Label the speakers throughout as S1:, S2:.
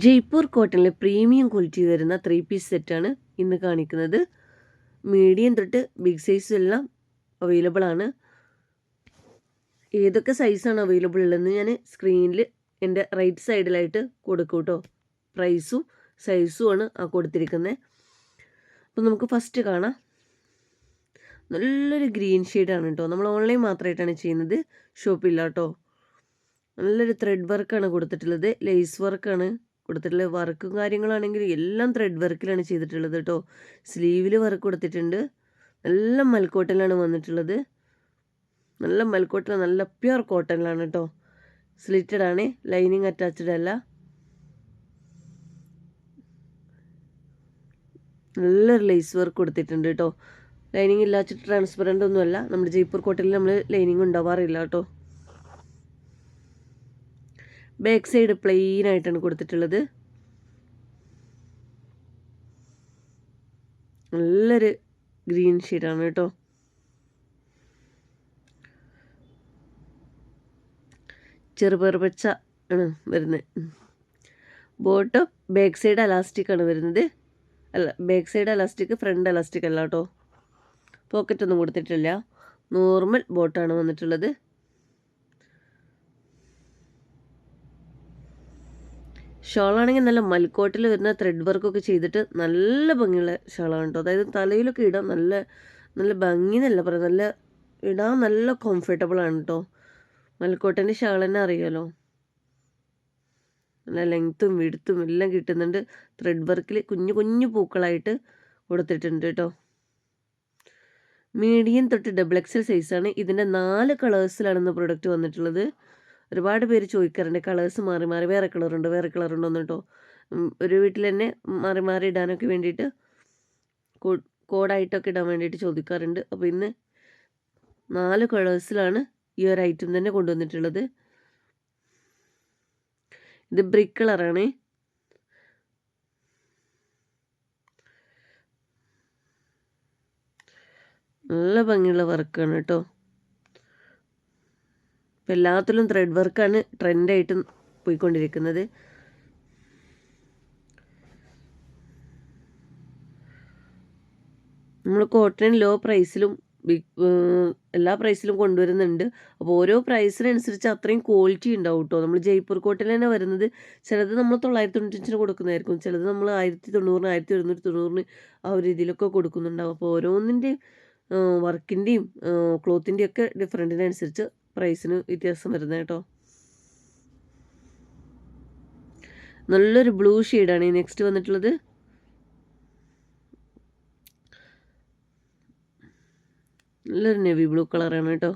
S1: ജയ്പൂർ കോട്ടണിലെ premium quality വരുന്ന three piece സെറ്റാണ് ഇന്ന് കാണിക്കുന്നത്. മീഡിയം തൊട്ട് ബിഗ് സൈസ് എല്ലാം അവൈലബിൾ ആണ്. ഏതൊക്കെ സൈസാണ് അവൈലബിൾ ഉള്ളതെന്ന് ഞാൻ സ്ക്രീനിൽ എന്റെ റൈറ്റ് സൈഡിലായിട്ട് കൊടുക്കും കേട്ടോ പ്രൈസും സൈസും ആണ് ആ കൊടുത്തിരിക്കുന്നത്. അപ്പോൾ നമുക്ക് ഫസ്റ്റ് കാണാം. നല്ലൊരു ഗ്രീൻ ഷെയ്ഡാണ് കേട്ടോ നമ്മൾ ഓൺലൈൻ മാത്രമായിട്ടാണ് ചെയ്യുന്നത്. ഷോപ്പില്ല കേട്ടോ നല്ലൊരു ത്രെഡ് വർക്കാണ് കൊടുത്തിട്ടുള്ളത്. ലേസ് വർക്കാണ് കൊടുത്തിട്ടുള്ളത് വർക്കും കാര്യങ്ങളാണെങ്കിൽ എല്ലാം ത്രെഡ് വർക്കിലാണ് ചെയ്തിട്ടുള്ളത് കേട്ടോ സ്ലീവിൽ വർക്ക് കൊടുത്തിട്ടുണ്ട്. നല്ല മൽക്കോട്ടനിലാണ് വന്നിട്ടുള്ളത്. നല്ല മൽക്കോട്ടൻ നല്ല പ്യുർ കോട്ടനിലാണ് കേട്ടോ സ്ലിറ്റഡ് ആണ്. ലൈനിങ് അറ്റാച്ച്ഡ് അല്ല. നല്ലൊരു ലേസ് വർക്ക് കൊടുത്തിട്ടുണ്ട് കേട്ടോ ലൈനിങ് ഇല്ലാത്ത ട്രാൻസ്പെറന്റ് ഒന്നുമല്ല. നമ്മുടെ ജയ്പൂർ കോട്ടലിൽ നമ്മൾ ലൈനിങ് ഉണ്ടാവാറില്ല കേട്ടോ ബാക്ക് സൈഡ് പ്ലെയിൻ ആയിട്ടാണ് കൊടുത്തിട്ടുള്ളത്. നല്ലൊരു ഗ്രീൻ ഷെയ്ഡാണ് കേട്ടോ. ചെറുപയർ ആണ് വരുന്നത്. ബോട്ടം ബാക്ക് സൈഡ് അലാസ്റ്റിക് ആണ് വരുന്നത്. അല്ല back side elastic front elastic അല്ല കേട്ടോ. പോക്കറ്റൊന്നും കൊടുത്തിട്ടില്ല. നോർമൽ ബോട്ടാണ് വന്നിട്ടുള്ളത്. ഷോളാണെങ്കിൽ നല്ല മൽക്കോട്ടിൽ വരുന്ന ത്രെഡ് വർക്കൊക്കെ ചെയ്തിട്ട് നല്ല ഭംഗിയുള്ള ഷോളാണ് കേട്ടോ അതായത് തലയിലൊക്കെ ഇടാൻ നല്ല നല്ല ഭംഗി എന്നല്ല പറയാം നല്ല ഇടാൻ നല്ല കംഫർട്ടബിൾ ആണ് കേട്ടോ മൽക്കോട്ടന്റെ ഷാൾ തന്നെ അറിയാമല്ലോ നല്ല ലെങ്ത്തും വിടുത്തും എല്ലാം കിട്ടുന്നുണ്ട്. ത്രെഡ് വർക്കിൽ കുഞ്ഞു കുഞ്ഞു പൂക്കളായിട്ട് കൊടുത്തിട്ടുണ്ട് കേട്ടോ മീഡിയം തൊട്ട് ഡബിൾ എക്സൽ സൈസാണ് ഇതിന്റെ നാല് കളേഴ്സിലാണ് ഇന്ന് പ്രൊഡക്റ്റ് വന്നിട്ടുള്ളത്. ഒരുപാട് പേര് ചോദിക്കാറുണ്ട്. കളേഴ്സ് മാറി മാറി വേറെ കളറുണ്ട് വേറെ കളറുണ്ടോ എന്നിട്ടോ. ഒരു വീട്ടിൽ തന്നെ മാറി മാറി ഇടാനൊക്കെ വേണ്ടിയിട്ട് കോഡായിട്ടൊക്കെ ഇടാൻ വേണ്ടിയിട്ട് ചോദിക്കാറുണ്ട്. അപ്പോൾ ഇന്ന് നാല് കളേഴ്സിലാണ് ഈ ഒരു ഐറ്റം തന്നെ കൊണ്ടുവന്നിട്ടുള്ളത്. ഇത് ബ്രിക്ക് കളറാണ്. നല്ല ഭംഗിയുള്ള വർക്കാണ് കേട്ടോ. ഇപ്പം എല്ലാത്തിലും ത്രെഡ് വർക്കാണ് ട്രെൻഡായിട്ട് പോയിക്കൊണ്ടിരിക്കുന്നത്. നമ്മൾ കോട്ടൺ ലോ പ്രൈസിലും എല്ലാ പ്രൈസിലും കൊണ്ടുവരുന്നുണ്ട്. അപ്പോൾ ഓരോ പ്രൈസിനനുസരിച്ച് അത്രയും ക്വാളിറ്റി ഉണ്ടാവും കേട്ടോ നമ്മൾ ജയ്പൂർ കോട്ടൺ തന്നെ വരുന്നത് ചിലത് നമ്മൾ തൊള്ളായിരത്തി തൊണ്ണൂറ്റഞ്ചിന് കൊടുക്കുന്നതായിരിക്കും. ചിലത് നമ്മൾ ആയിരത്തി തൊണ്ണൂറിന് ആയിരത്തി ഒരുന്നൂറ്റി തൊണ്ണൂറിന് ആ ഒരു രീതിയിലൊക്കെ കൊടുക്കുന്നുണ്ടാവും. അപ്പോൾ ഓരോന്നിന്റെയും വർക്കിന്റെയും ക്ലോത്തിന്റെയും ഒക്കെ ഡിഫറന്റിനനുസരിച്ച് പ്രൈസിന് വ്യത്യാസം വരുന്നത് കേട്ടോ. നല്ലൊരു ബ്ലൂ ഷെയ്ഡാണ് ഈ നെക്സ്റ്റ് വന്നിട്ടുള്ളത്. നല്ലൊരു നെവി ബ്ലൂ കളറാണ് കേട്ടോ.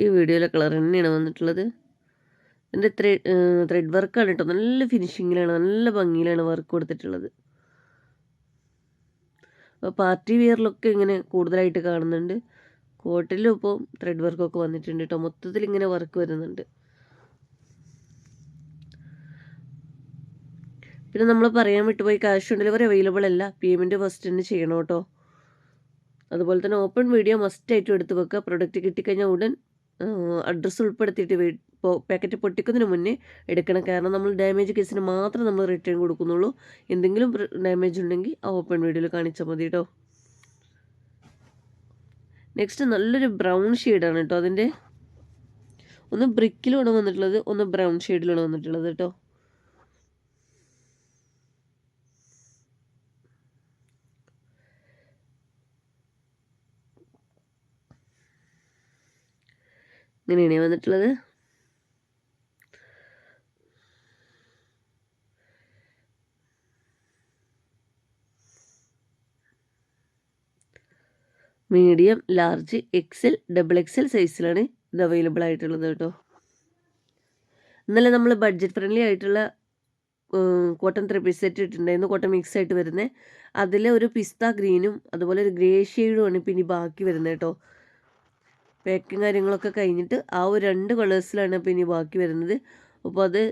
S1: ഈ വീഡിയോയിലെ കളർ തന്നെയാണ് വന്നിട്ടുള്ളത്. എന്റെ ത്രെഡ് ത്രെഡ് വർക്കാണ് കേട്ടോ. നല്ല ഫിനിഷിങ്ങിലാണ് നല്ല ഭംഗിയിലാണ് വർക്ക് കൊടുത്തിട്ടുള്ളത്. അപ്പോൾ പാർട്ടി വെയറിലൊക്കെ ഇങ്ങനെ കൂടുതലായിട്ട് കാണുന്നുണ്ട്. കോട്ടിലും ഇപ്പോൾ ത്രെഡ് വർക്കൊക്കെ വന്നിട്ടുണ്ട് കേട്ടോ മൊത്തത്തിൽ ഇങ്ങനെ വർക്ക് വരുന്നുണ്ട്. പിന്നെ നമ്മൾ പറയാൻ വിട്ടുപോയി ക്യാഷ് ഓൺ ഡെലിവറി അവൈലബിൾ അല്ല. പേയ്മെന്റ് ഫസ്റ്റ് തന്നെ ചെയ്യണം കേട്ടോ അതുപോലെ തന്നെ ഓപ്പൺ വീഡിയോ മസ്റ്റായിട്ടും എടുത്ത് വെക്കുക. പ്രൊഡക്റ്റ് കിട്ടിക്കഴിഞ്ഞാൽ ഉടൻ അഡ്രസ്സ് ഉൾപ്പെടുത്തിയിട്ട് ഇപ്പോൾ പാക്കറ്റ് പൊട്ടിക്കുന്നതിന് മുന്നേ എടുക്കണം. കാരണം നമ്മൾ ഡാമേജ് കേസിന് മാത്രം നമ്മൾ റിട്ടേൺ കൊടുക്കുന്നുള്ളൂ. എന്തെങ്കിലും ഡാമേജ് ഉണ്ടെങ്കിൽ ആ ഓപ്പൺ വീഡിയോയിൽ കാണിച്ചാൽ മതി കേട്ടോ നെക്സ്റ്റ് നല്ലൊരു ബ്രൗൺ ഷെയ്ഡാണ് കേട്ടോ അതിന്റെ. ഒന്ന് ബ്രിക്കിലാണ് വന്നിട്ടുള്ളത് ഒന്ന് ബ്രൗൺ ഷെയ്ഡിലാണ് വന്നിട്ടുള്ളത് കേട്ടോ ഇങ്ങനെയാണ് വന്നിട്ടുള്ളത്? Medium large XL double XL സൈസിലാണ് ഇത് അവൈലബിൾ ആയിട്ടുള്ളത് കേട്ടോ. ഇന്നലെ നമ്മൾ ബഡ്ജറ്റ് ഫ്രണ്ട്ലി ആയിട്ടുള്ള കോട്ടൺ ത്രീ പീസ് സെറ്റ് ഇട്ടിട്ടുണ്ടായിരുന്നു. കോട്ടൺ മിക്സ് ആയിട്ട് വരുന്നത് അതിൽ ഒരു പിസ്ത ഗ്രീനും അതുപോലെ ഒരു ഗ്രേ ഷെയ്ഡുമാണ് ഇനി ബാക്കി വരുന്നത് കേട്ടോ. പാക്കിങ് കാര്യങ്ങളൊക്കെ കഴിഞ്ഞിട്ട് ആ ഒരു രണ്ട് കളേഴ്സിലാണ് ഇപ്പോൾ ഇനി ബാക്കി വരുന്നത്. അപ്പോൾ അത്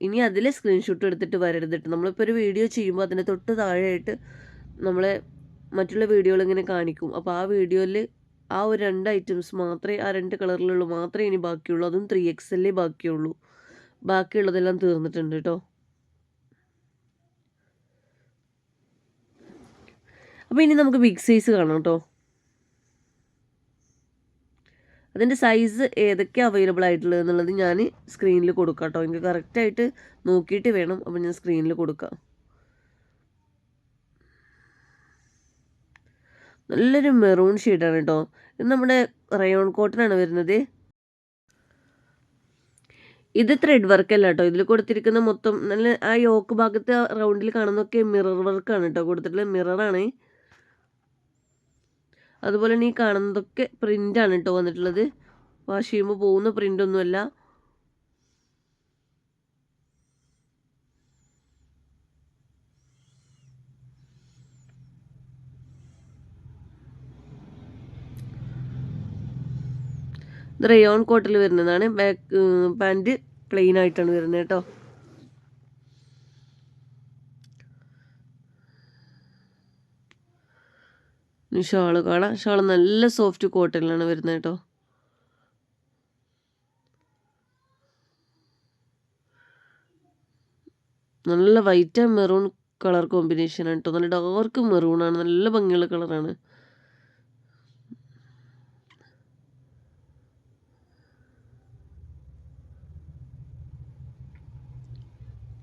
S1: ഇനി അതിൽ സ്ക്രീൻഷോട്ട് എടുത്തിട്ട് വരരുത് കേട്ടോ നമ്മളിപ്പോൾ ഒരു വീഡിയോ ചെയ്യുമ്പോൾ അതിന്റെ തൊട്ട് താഴെയായിട്ട് നമ്മളെ മറ്റുള്ള വീഡിയോകൾ ഇങ്ങനെ കാണിക്കും. അപ്പോൾ ആ വീഡിയോയിൽ ആ ഒരു രണ്ട് ഐറ്റംസ് മാത്രമേ ആ രണ്ട് കളറിലുള്ളൂ മാത്രമേ ഇനി ബാക്കിയുള്ളൂ. അതും ത്രീ എക്സ് എല്ലേ ബാക്കിയുള്ളൂ. ബാക്കിയുള്ളതെല്ലാം തീർന്നിട്ടുണ്ട് കേട്ടോ അപ്പോൾ ഇനി നമുക്ക് ബിഗ് സൈസ് കാണാം കേട്ടോ അതിന്റെ സൈസ് ഏതൊക്കെ അവൈലബിൾ ആയിട്ടുള്ളത് എന്നുള്ളത് ഞാൻ സ്ക്രീനിൽ കൊടുക്കാം കേട്ടോ എനിക്ക് കറക്റ്റായിട്ട് നോക്കിയിട്ട് വേണം. അപ്പോൾ ഞാൻ സ്ക്രീനിൽ കൊടുക്കാം. നല്ലൊരു മെറൂൺ ഷെയ്ഡാണ് കേട്ടോ ഇത് നമ്മുടെ റയോൺ കോട്ടനാണ് വരുന്നത്. ഇത് ത്രെഡ് വർക്ക് അല്ല കേട്ടോ ഇതിൽ കൊടുത്തിരിക്കുന്ന മൊത്തം നല്ല ആ യോക്ക് ഭാഗത്ത് റൗണ്ടിൽ കാണുന്നൊക്കെ മിറർ വർക്കാണ് കേട്ടോ കൊടുത്തിട്ടുള്ള മിററാണ് അതുപോലെ തന്നെ ഈ കാണുന്നതൊക്കെ പ്രിന്റാണ് കേട്ടോ വന്നിട്ടുള്ളത്. വാഷ് ചെയ്യുമ്പോൾ പോകുന്ന പ്രിന്റൊന്നുമല്ല ഇത് റയോൺ കോട്ടിൽ വരുന്നതാണ്. ബാക്ക് പാന്റ് പ്ലെയിൻ ആയിട്ടാണ് വരുന്നത് കേട്ടോ ഷാൾ കാണാം. ഷോൾ നല്ല സോഫ്റ്റ് കോട്ടണിലാണ് വരുന്നത് കേട്ടോ. നല്ല white and maroon colour combination ആണ് കേട്ടോ. നല്ല ഡാർക്ക് മെറൂൺ ആണ്. നല്ല ഭംഗിയുള്ള കളറാണ്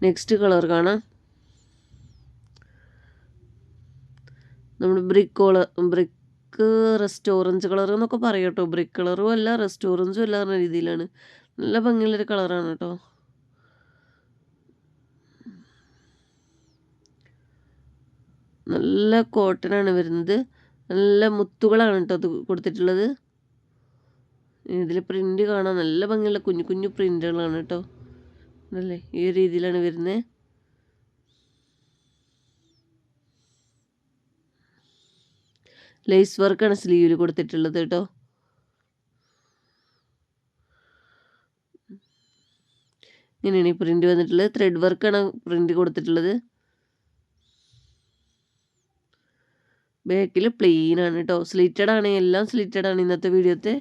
S1: നെക്സ്റ്റ് കളർ കാണാം. നമ്മൾ ബ്രിക്കോൾ ബ്രിക്ക് റെസ്റ്റ് ഓറഞ്ച് കളർ എന്നൊക്കെ പറയാം കേട്ടോ. ബ്രിക്ക് കളറും അല്ല റെസ്റ്റ് ഓറഞ്ചും അല്ല എന്ന രീതിയിലാണ്. നല്ല ഭംഗിയുള്ളൊരു കളറാണ് കേട്ടോ. നല്ല കോട്ടനാണ് വരുന്നത്. നല്ല മുത്തുകളാണ് കേട്ടോ അത് കൊടുത്തിട്ടുള്ളത്. ഇതിൽ പ്രിന്റ് കാണാൻ നല്ല ഭംഗിയുള്ള കുഞ്ഞു കുഞ്ഞു പ്രിന്റുകളാണ് കേട്ടോ. അല്ലേ ഈ രീതിയിലാണ് വരുന്നത്. ലേസ് വർക്കാണ് സ്ലീവിൽ കൊടുത്തിട്ടുള്ളത് കേട്ടോ ഇങ്ങനെയാണ് ഈ പ്രിന്റ് വന്നിട്ടുള്ളത്. ത്രെഡ് വർക്കാണ് പ്രിന്റ് കൊടുത്തിട്ടുള്ളത്. ബാക്കിൽ പ്ലെയിൻ ആണ് കേട്ടോ സ്ലിറ്റഡ് ആണ്. എല്ലാം സ്ലിറ്റഡ് ആണ് ഇന്നത്തെ വീഡിയോത്തെ.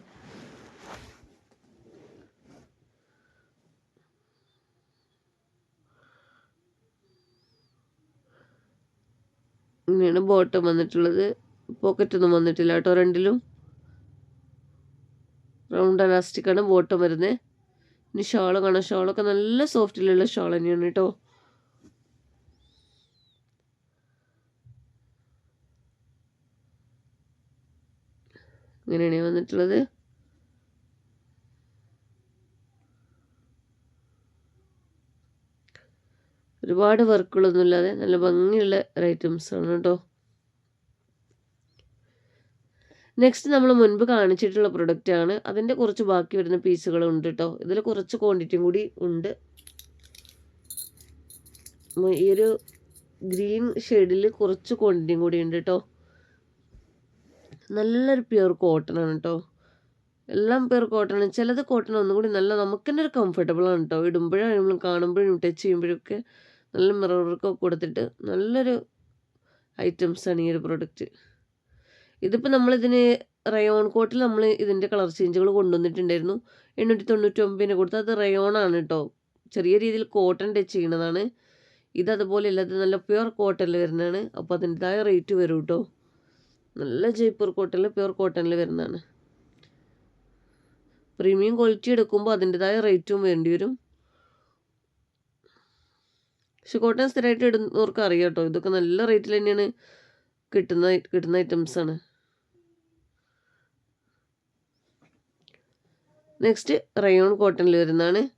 S1: ഇങ്ങനെയാണ് ബോട്ടം വന്നിട്ടുള്ളത്. പോക്കറ്റ് ഒന്നും വന്നിട്ടില്ല കേട്ടോ രണ്ടിലും. റൗണ്ട് അലാസ്റ്റിക് ആണ് ബോട്ടം വരുന്നത് ഇനി ഷോൾ കാണാം. ഷോളൊക്കെ നല്ല സോഫ്റ്റിലുള്ള ഷോൾ തന്നെയാണ് കേട്ടോ. ഇങ്ങനെയാണ് വന്നിട്ടുള്ളത്. ഒരുപാട് വർക്കുകളൊന്നും ഇല്ലാതെ നല്ല ഭംഗിയുള്ള ഐറ്റംസ് ആണ് കേട്ടോ. നെക്സ്റ്റ് നമ്മൾ മുൻപ് കാണിച്ചിട്ടുള്ള പ്രൊഡക്റ്റ് ആണ്. അതിന്റെ കുറച്ച് ബാക്കി വരുന്ന പീസുകൾ ഉണ്ട് കേട്ടോ ഇതിൽ കുറച്ച് ക്വാണ്ടിറ്റിയും കൂടി ഉണ്ട്. ഈ ഒരു ഗ്രീൻ ഷെയ്ഡിൽ കുറച്ച് ക്വാണ്ടിറ്റിയും കൂടി ഉണ്ട് കേട്ടോ നല്ലൊരു പ്യുർ കോട്ടൺ ആണ് കേട്ടോ എല്ലാം പ്യുർ കോട്ടൺ ആണ്. ചിലത് കോട്ടൺ ഒന്നും കൂടി നല്ല നമുക്ക് തന്നെ ഒരു കംഫർട്ടബിൾ ആണ് കേട്ടോ ഇടുമ്പോഴും കാണുമ്പോഴും ടച്ച് ചെയ്യുമ്പോഴൊക്കെ നല്ല മിറർ വർക്കൊക്കെ കൊടുത്തിട്ട് നല്ലൊരു ഐറ്റംസ് ആണ് ഈ ഒരു പ്രൊഡക്റ്റ് ഇതിപ്പോൾ നമ്മളിതിന് റയോൺ കോട്ടിൽ നമ്മൾ ഇതിന്റെ കളർ ചേഞ്ചുകൾ കൊണ്ടുവന്നിട്ടുണ്ടായിരുന്നു എണ്ണൂറ്റി തൊണ്ണൂറ്റി ഒമ്പതിന് കൊടുത്ത് അത് റയോൺ ആണ് കേട്ടോ ചെറിയ രീതിയിൽ കോട്ടൺ ടച്ച് ചെയ്യണതാണ് ഇത് അതുപോലെ അല്ല ഇത് നല്ല പ്യുർ കോട്ടണിൽ വരുന്നതാണ്. അപ്പോൾ അതിന്റെതായ റേറ്റ് വരും കേട്ടോ നല്ല ജയ്പൂർ കോട്ടണിൽ പ്യുർ കോട്ടണിൽ വരുന്നതാണ്. പ്രീമിയം ക്വാളിറ്റി എടുക്കുമ്പോൾ അതിന്റെതായ റേറ്റും വേണ്ടി വരും. പക്ഷെ കോട്ടൺ സ്ഥിരമായിട്ട് ഇടുന്നവർക്ക് അറിയാം കേട്ടോ ഇതൊക്കെ നല്ല റേറ്റിൽ തന്നെയാണ്. കിട്ടുന്ന കിട്ടുന്ന ഐറ്റംസ് ആണ്. നെക്സ്റ്റ് റയോൺ കോട്ടണിൽ വരുന്നതാണ്.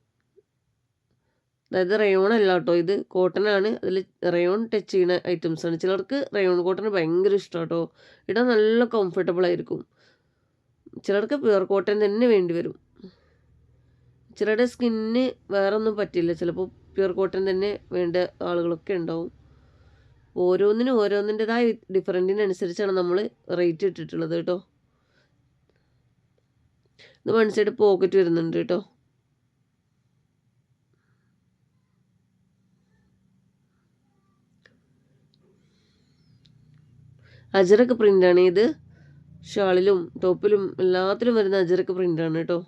S1: അതായത് റയോൺ അല്ല കേട്ടോ ഇത്. കോട്ടൺ ആണ്. അതിൽ റയോൺ ടച്ച് ചെയ്യുന്ന ഐറ്റംസ് ആണ്. ചിലർക്ക് റയോൺ കോട്ടൺ ഭയങ്കര ഇഷ്ടം കേട്ടോ. ഇടാൻ നല്ല കംഫർട്ടബിൾ ആയിരിക്കും. ചിലർക്ക് പ്യുവർ കോട്ടൺ തന്നെ വേണ്ടി വരും. ചിലരുടെ സ്കിന്നിന് വേറൊന്നും പറ്റില്ല. ചിലപ്പോൾ പ്യുവർ കോട്ടൺ തന്നെ വേണ്ട ആളുകളൊക്കെ ഉണ്ടാവും. ഓരോന്നിനും ഓരോന്നിന്റെതായ ഡിഫറന്റിനനുസരിച്ചാണ് നമ്മൾ റേറ്റ് ഇട്ടിട്ടുള്ളത് കേട്ടോ. ഇത് വൺ സൈഡ് പോക്കറ്റ് വരുന്നുണ്ട് കേട്ടോ. അജറക്ക് പ്രിന്റാണ് ഇത്. ഷാളിലും ടോപ്പിലും എല്ലാത്തിലും വരുന്ന അജറക്ക് പ്രിന്റാണ് കേട്ടോ.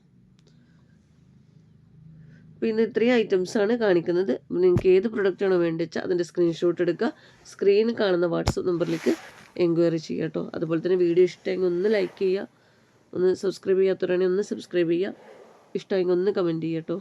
S1: ഇന്ന് ഇത്രയും ഐറ്റംസ് ആണ് കാണിക്കുന്നത്. നിങ്ങൾക്ക് ഏത് പ്രൊഡക്റ്റാണോ വേണ്ടത് വെച്ചാൽ അതിന്റെ സ്ക്രീൻഷോട്ട് എടുക്കുക. സ്ക്രീൻ കാണുന്ന വാട്സപ്പ് നമ്പറിലേക്ക് എൻക്വയറി ചെയ്യുക കേട്ടോ. അതുപോലെ തന്നെ വീഡിയോ ഇഷ്ടമെങ്കിൽ ഒന്ന് ലൈക്ക് ചെയ്യുക. ഒന്ന് സബ്സ്ക്രൈബ് ചെയ്യാത്തവരാണെങ്കിൽ ഒന്ന് സബ്സ്ക്രൈബ് ചെയ്യുക. ഇഷ്ടമെങ്കിൽ ഒന്ന് കമന്റ് ചെയ്യുക കേട്ടോ.